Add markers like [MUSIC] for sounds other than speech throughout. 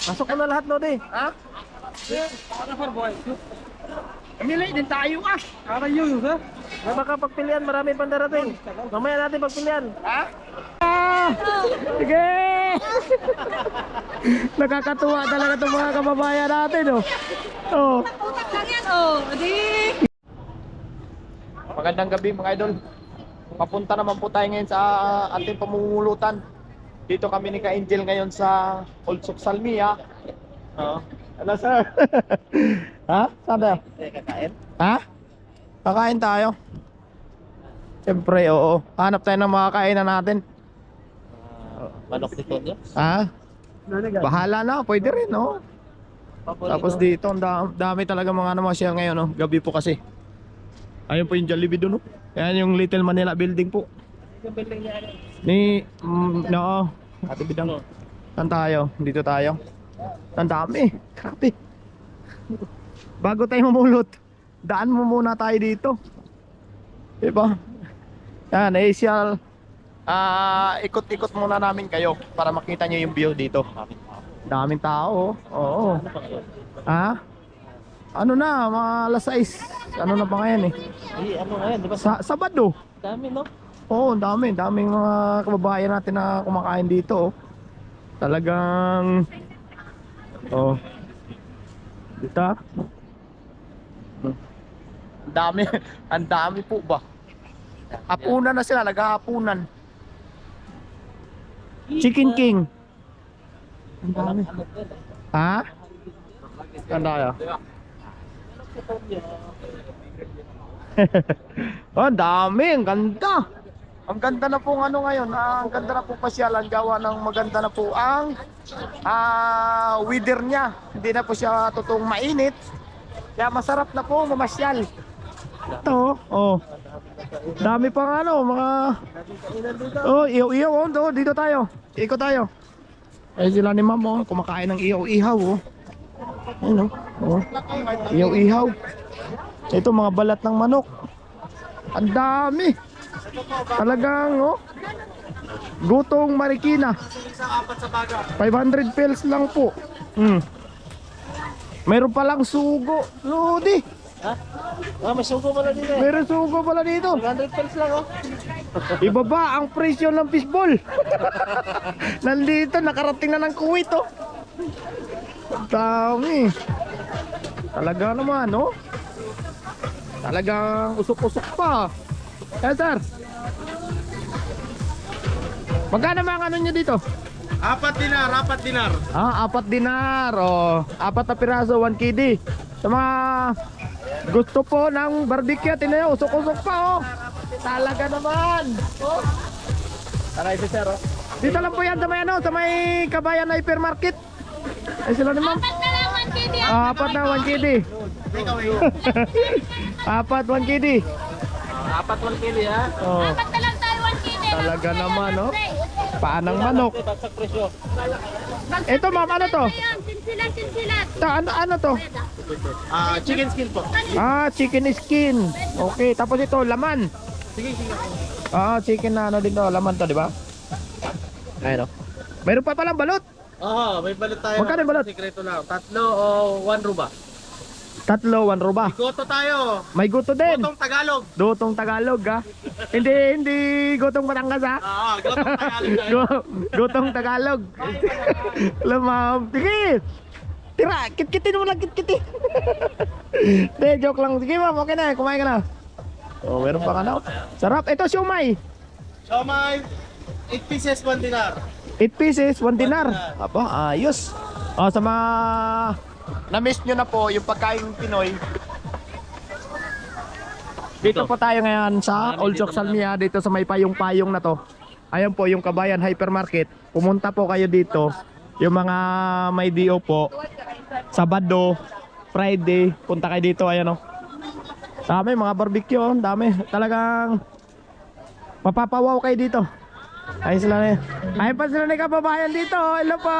Pasok mo na lahat, Lodi. Ha? Pamili din tayo ah. Para yun, ha? May baka pagpilian, marami pang darating. Mamaya natin pagpilian. Ha? Ah! Sige! [LAUGHS] Nakakatuwa talaga itong mga kababayan natin, oh. Oh. Lang yan, oh. Di. Magandang gabi mga idol. Papunta naman po tayo ngayon sa ating pamumulutan. Dito kami ni Ka-Angel ngayon sa Old Salmia. Oo. Ano sir? [LAUGHS] Ha? Saan tayo? Kakain? Ha? Kakain tayo. Siyempre, oo. Hanap tayo ng mga kainan natin. Manok ni Tonyo? Ha? Bahala na, pwede rin, no? Tapos dito, ang da- dami talaga mga ano, mga share ngayon, no? Gabi po kasi. Ayun po yung Jollibee doon, no? Yan yung Little Manila building po. Yung building niya ano? Ni, mm, no, Ate Bidang. Saan tayo? Dito tayo. Ang dami. Grabe. Bago tayo mamulot, daan mo muna tayo dito. Diba? Yan, Asial. Ah, ikot-ikot muna namin kayo para makita nyo yung view dito. Daming tao. oh. Oo. Ha? Ano na, mga alas 6. Ano na pa ngayon eh? Ay, ano nga yan, di ba? Sa Sabado. Dami, no? Oo, ang dami. Daming mga kababayan natin na kumakain dito. Oh. Talagang... Oh. Dito. ah. Ang dami. [LAUGHS] Ang dami po ba? Hapunan na sila. Naghahapunan. Chicken King. Ang dami. Ha? Saan tayo? [LAUGHS] oh, ang dami. Ang ganda. Ang ganda na po ano ngayon. ah, ang ganda na po pasyalan. Gawa ng maganda na po ang ah, weather niya. Hindi na po siya totoong mainit. Kaya masarap na po mamasyal. Ito, oh. Dami pang ano, mga Oh, ihaw-ihaw oh, do, dito tayo. Ikot tayo. Ay sila ni Ma'am oh, kumakain ng ihaw-ihaw oh. Ayun oh. oh. Ihaw-ihaw. Ito mga balat ng manok. Ang dami. Talagang oh. Gutong Marikina. 500 pesos lang po. Hmm. Meron palang sugo. Lodi. Ha? Ah, may sugo pala dito eh. Meron sugo pala dito. 100 pesos lang, oh. [LAUGHS] Ibaba ang presyo ng fishball. [LAUGHS] Nandito, nakarating na ng Kuwait, oh. Dami. Talaga naman, no? Talagang usok-usok pa. Eh, sir. Magkano mga ano nyo dito? Apat dinar, apat dinar. Ah, apat dinar. Oh, apat na piraso, 1 KD. Sa mga gusto po ng barbecue, tinayo, usok-usok pa, oh. Talaga naman. Oh. Tara, ito sir, oh. Dito lang po yan sa may ano, sa may Kabayan Hypermarket. Ay sila ni ma'am. Apat na lang, 1 KD. Ah, apat na 1 KD. [LAUGHS] apat 1 KD. Apat 1 kilo, ha? Oh, Apat na lang tayo, 1 KD. talaga naman, oh. Paanang manok. Bagsak presyo. Ito ma'am, ano to? Sinsilat, sinsilat. Ta, ano, ano to? Ah, chicken skin po. Ah, chicken skin. Okay, tapos ito, laman. Sige, sige. Ah, chicken na ano din to, laman to, di ba? Ayun oh. Mayroon pa palang balot. Oo, may balot tayo. Magkano yung balot? Sikreto lang. Tatlo o one ruba. Tatlo, one ruba. Goto tayo. May guto din. Gotong Tagalog. Dutong Tagalog ha. hindi, hindi gutong Batangas ha. Oo, gotong Tagalog. [LAUGHS] Go, gutong Tagalog. Alam ma'am. Sige. Tira, kitkitin mo lang kitkitin. [LAUGHS] Hindi, joke lang. Sige ma'am, okay na. Kumain ka na. Oh, meron pa ka na. Sarap. Ito siomay. So, may 8 pieces, 1 dinar. 8 pieces, 1 dinar. Aba, ayos. Oh, sa mga na-miss nyo na po yung pagkain Pinoy. Dito po tayo ngayon sa Old Salmia dito sa may payong-payong na to. Ayan po yung Kabayan Hypermarket. Pumunta po kayo dito. Yung mga may DO po. Sabado, Friday, punta kayo dito. Ayan o. Dami mga barbecue. oh. Dami. Talagang mapapawaw kayo dito. Ayun sila na Ayun pa sila na kababayan dito. Hello po.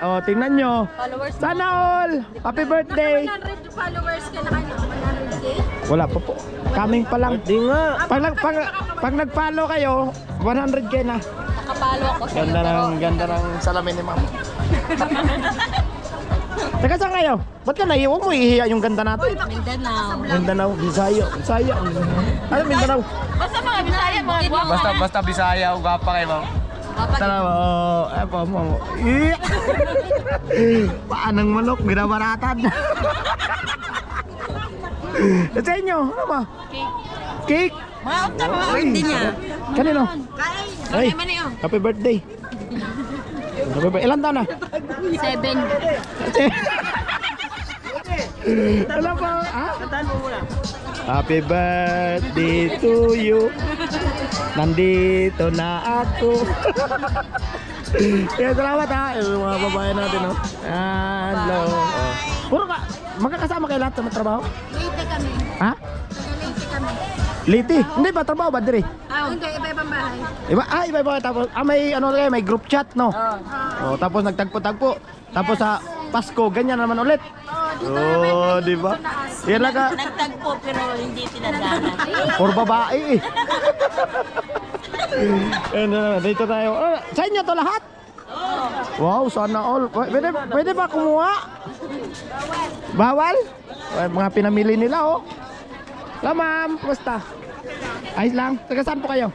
O, tingnan nyo. Followers mo. Sana all. Happy birthday. Naka 100 followers ka na kayo. 100k. Wala pa po. Coming pa lang. Di nga. Pag, nag- pag, pag nag-follow kayo, 100k na. Nakapalo ako sa Ganda ng, ganda ng salamin ni ma'am. [LAUGHS] Teka saan kayo? Ba't ka naiiwan mo ihiya yung ganda natin? Mindanao. Mindanao, Bisaya, Bisaya. Ano Mindanao? Basta mga Bisaya, mga guwapo. Basta, basta Bisaya, ugapa kayo, ma'am. Tara mo. Ay, pa mo. Paanang manok, binabaratan. At sa inyo, ano ba? Cake. Mga ukta, mga birthday niya. Kanino? Ay, Ay, mani oh. happy birthday. Birthday. Ilan taon na? Seven. [LAUGHS] Alam pa, ha? Happy birthday to you. Nandito na ako. [LAUGHS] Kaya salamat ha, yung mga babae natin, no? Hello. Puro ka, magkakasama kayo lahat sa trabaho? Late kami. Ha? Liti? Hindi ba trabaho ba dire? Ah, hindi, iba-ibang bahay. Iba, ah, iba iba tapos ah, may ano kayo, may group chat, no? Ah. Oh, tapos nagtagpo-tagpo. Tapos sa Pasko, ganyan naman ulit. Oh, di ba? Yan lang ka. Nagtagpo pero hindi tinadahan. Or babae eh. Ayun na dito tayo. Ah, sa inyo to lahat? Wow, sana all. Pw- Pwede, pwede ba kumuha? Bawal? Ay, mga pinamili nila oh. Hello ma'am, kumusta? Ayos lang. Taga saan po kayo?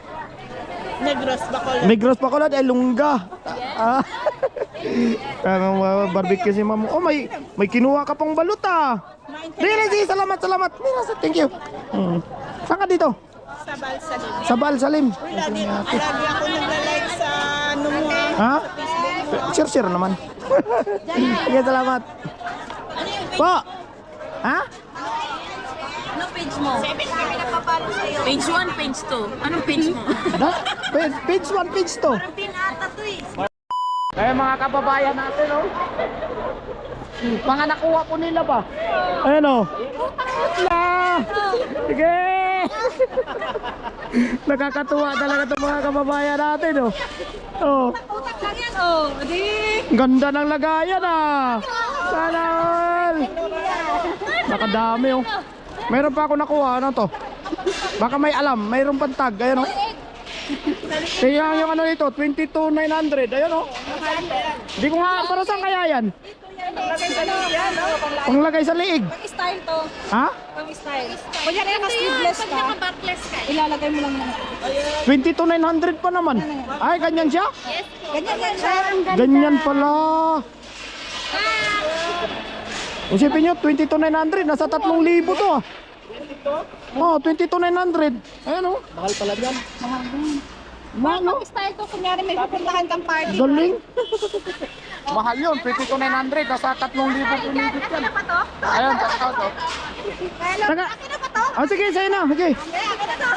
Negros Bacol. Negros lang, ay lungga. Ah. [LAUGHS] Ang uh, barbecue si ma'am. Oh, may may kinuha ka pang balot ah. Really, sige, salamat, salamat. Mira, Thank you. Hmm. Saan ka dito? Sa Balsalim. Sa Balsalim. Lagi, lagi ako nagla-like sa ano mo. Ha? Share, share naman. [LAUGHS] Sige, salamat. Po. Ha? Ano page mo? Seven kami napapalo sa'yo. Page 1, page 2. Anong page mo? [LAUGHS] Da? Page, page 1, page 2. Pinata to eh. Eh mga kababayan natin oh. Mga nakuha po nila ba? Ayan oh. Na! Sige! [LAUGHS] Nakakatuwa talaga itong mga kababayan natin oh. Oh. Utak lang yan, oh. Di. Ganda ng lagayan ah. Sana all. Nakadami oh. Meron pa ako nakuha ano to? Baka may alam, mayroong pantag. Ayan oh. Kaya yung ano nito, 22,900. Ayan oh. Hindi ko nga, para saan kaya yan? Panglagay sa liig. Style to. Ha? Pang style. Kunyari naka sleeveless ka. Pag naka-backless ka. Ilalagay mo lang yan. 22,900 pa naman. Ay, ganyan siya? Ganyan yan siya. Ganyan pala. Usipin nyo, 22,900. Nasa 3,000 to ah. Oh, 22,900. Ayan oh. Mahal pala yan. Mahal no? Pang style to. Kunyari may pupuntahan kang party. Galing. [LAUGHS] Mahal yun, 22,900. Nasa 3,000 pumigit yan. Ano pa to? Ayun, sa to. Taga, Ano pa to? oh, sige, sa'yo na. Sige. Ano to?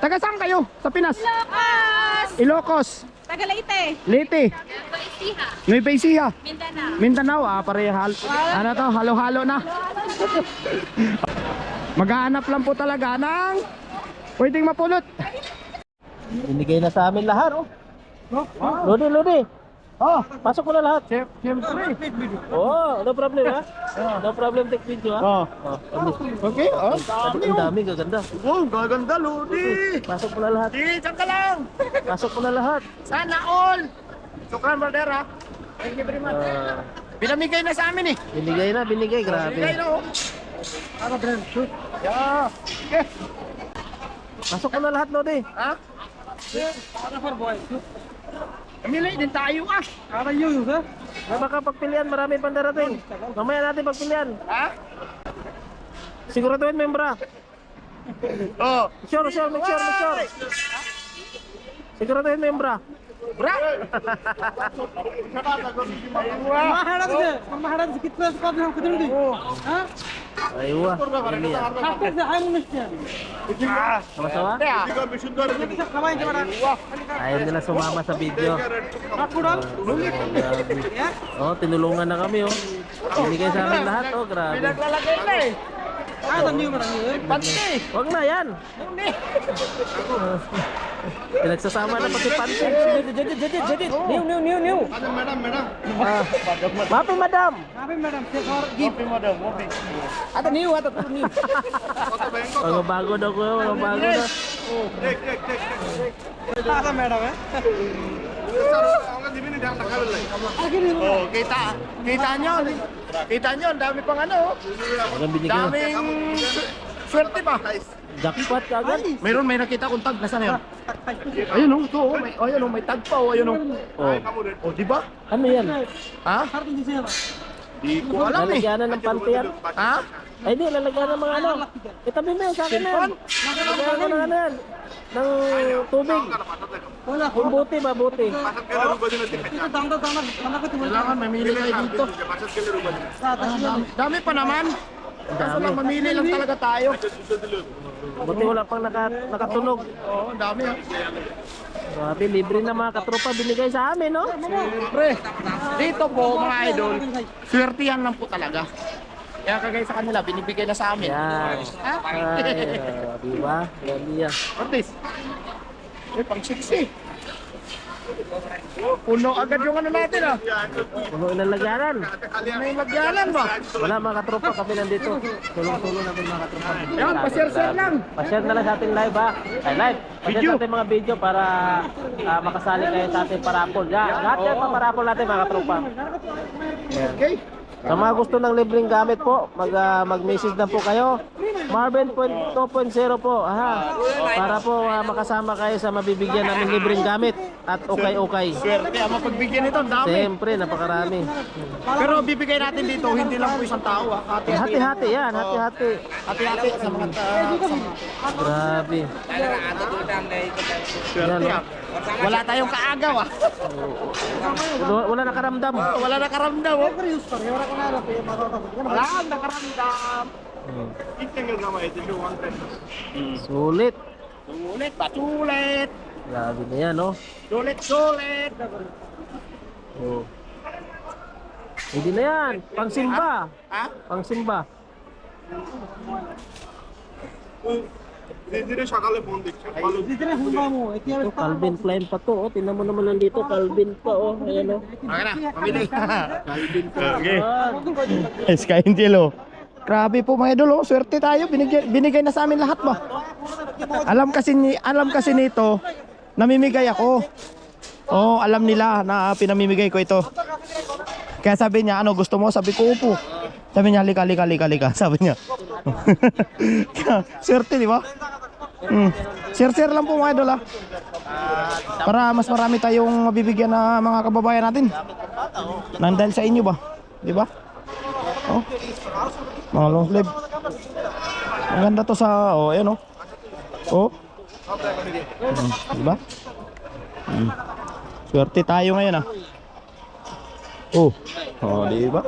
Taga saan kayo? Sa Pinas? Lokas! Ilocos. Taga Leyte. Leyte. Nueva Ecija. Mindanao. Mindanao, ah, parehal. Ano to, halo-halo na. [LAUGHS] Maghahanap lang po talaga ng pwedeng mapulot. Binigay na sa amin lahat, oh. Lodi, Lodi. Oh, pasok ko na lahat. Siyempre. Oh, no problem ha? No problem take video ha? Oh. Okay, oh. Ang dami, gaganda. Oh, gaganda, Lodi. Pasok mo na lahat. Di, diyan ka lang. Pasok mo na lahat. Sana all. Sukran, brother, ha. Thank you very much. Ah, Binamigay na sa amin, eh. binigay na, binigay. Binigay Grabe. na, oh. Ano, brother? Shoot. Yeah. Okay. Pasok mo na lahat, Lodi. Ha? Kamili din tayo ah. Para yun, ha? May baka pagpilian, marami pang darating. Mamaya natin pagpilian. Ha? Siguraduhin membra. Oh. Sure, sure, make sure, make sure. Siguraduhin membra. Bra. Sama-sama. Ayaw nila sumama sa video. Oh, tinulungan na kami oh. Binigay sa amin lahat oh, grabe. Pinaglalagay na eh. Pati. Wag na yan. Pinagsasama na pati pansin. Jadit, jadit, jadit, jadit. New, new, new, new. Madam, madam, madam. Mapi, madam. Gift madam. Okay. Ata new, ata to new. Mga bago daw ko, mga bago na. Asa madam eh? Oh, kita. Kita nyo. Kita nyo, ang dami pang ano. Walang binigay. Daming su- swerte pa. Jackpot agad. Mayroon may nakita kong tag. Nasaan na yun? Ayun oh, ito oh. May, ayun oh, may tag pa oh. Ayun oh. Oh. Oh, di ba? Ano yan? Ha? Di ko alam eh. Lalagyanan ng panty yan. Ha? Ay di, lalagyan ng mga ano. Itabi mo yan sa akin na yan. Lalagyan ng ano yan. Ng tubig. Yung buti ba, buti. Kailangan mamili kayo dito. Dami pa naman. Kaso lang mamili lang talaga tayo. Buti wala pang naka, nakatunog. Oo, ang dami ah. Grabe, libre na mga katropa binigay sa amin, no? Siyempre, dito po mga idol, swertihan lang po talaga. Kaya kagaya sa kanila, binibigay na sa amin. Yan. Ha? Ay, uh, di ba? Grabe yan. Ortiz. Eh, pang sexy. Puno agad yung ano natin ah. Puno ng lagyanan. Puno yung lagyanan ba? Wala mga katropa, kami nandito. Tulong-tulong natin mga katropa. Yan, pa-share-share lang. Pa-share na lang sa ating live ha. Ay, live. Video. sa ating mga video para ah, makasali kayo sa ating parapol. Yan, lahat yan pa parapol natin mga katropa. Okay. Sa mga gusto ng libreng gamit po, mag, ah, mag-message na po kayo. Marvin 2.0 po, aha. Para po ah, makasama kayo sa mabibigyan namin libreng gamit at okay-okay. Swerte ang mapagbigyan ito, ang dami. Siyempre, napakarami. Pero bibigay natin dito, hindi lang po isang tao ah. Hati-hati. Hati-hati yan, hati-hati. Hati-hati sa mga ta- sa mga Grabe. swerte ah. Wala tayong kaagaw ah. Wala, wala nakaramdam. Wala nakaramdam oh. Wala nakaramdam. Sulit. Sulit ba? Sulit. Grabe na yan, no? Sulit, sulit. Oh. Hindi na yan. Pangsimba. Ha? Pangsimba. Ito, Calvin Klein pa to. Oh. Tingnan mo naman nandito. Calvin pa, oh. Ayan, oh. Okay na, pamili. [LAUGHS] Okay. Sky Angel oh. Grabe po mga idol oh, swerte tayo. Binigay, binigay na sa amin lahat ba? Alam kasi ni alam kasi nito, namimigay ako. Oh, alam nila na pinamimigay ko ito. Kaya sabi niya, ano gusto mo? Sabi ko, upo. Sabi niya, halika, halika, halika, halika. [LAUGHS] Sabi niya. [LAUGHS] Swerte, di ba? Mm. Share-share lang po mga idol ah. Para mas marami tayong mabibigyan na mga kababayan natin. Nang sa inyo ba? Di ba? Oh. Mga long sleeve. Maganda to sa oh, ayan oh. Oh. Mm, di ba? Mm. Swerte tayo ngayon ah. Oh. Oh, di ba?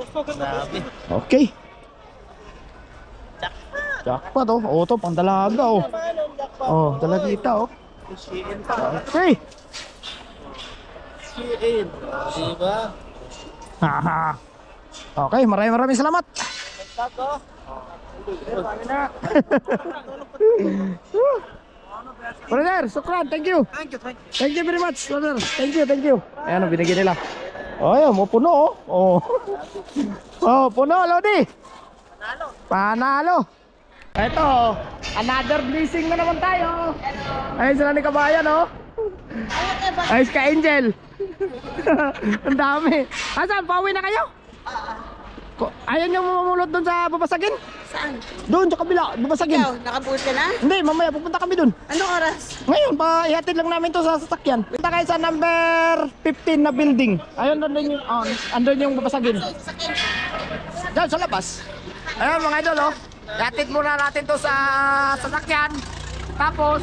Okay. Jackpot oh. Oh, to pang dalaga oh. Oh, dalagita oh. Okay. Haha. Okay, maraming maraming salamat. [LAUGHS] Brother, sukran, thank you. Thank you, thank you. Thank you very much, brother. Thank you, thank you. Ayan, oh, binigyan nila. Oh, ayan, mo puno, oh. Oh, [LAUGHS] oh puno, Lodi. Panalo. Panalo. Ito, another blessing na naman tayo. Ayun sila ni Kabayan, oh. Ayos ka, Angel. [LAUGHS] Ang dami. Asan, pauwi na kayo? Ko- Ayaw nyo mamulot doon sa babasagin? Saan? Doon sa kabila, babasagin. Ikaw, nakabuot ka na? Hindi, mamaya pupunta kami doon. Anong oras? Ngayon, pa ihatid lang namin to sa sasakyan. Punta kayo sa number 15 na building. Ayun, nandun yung, oh, andun yung babasagin. Diyan sa labas. Ayun mga idol, oh. Ihatid muna natin to sa sasakyan. Tapos,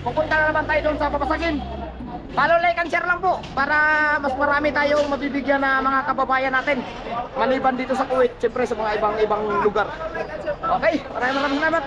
pupunta na naman tayo doon sa babasagin. Follow, like, and share lang po para mas marami tayong mabibigyan na mga kababayan natin. Maliban dito sa Kuwait, siyempre sa mga ibang ibang lugar. Okay, maraming maraming salamat.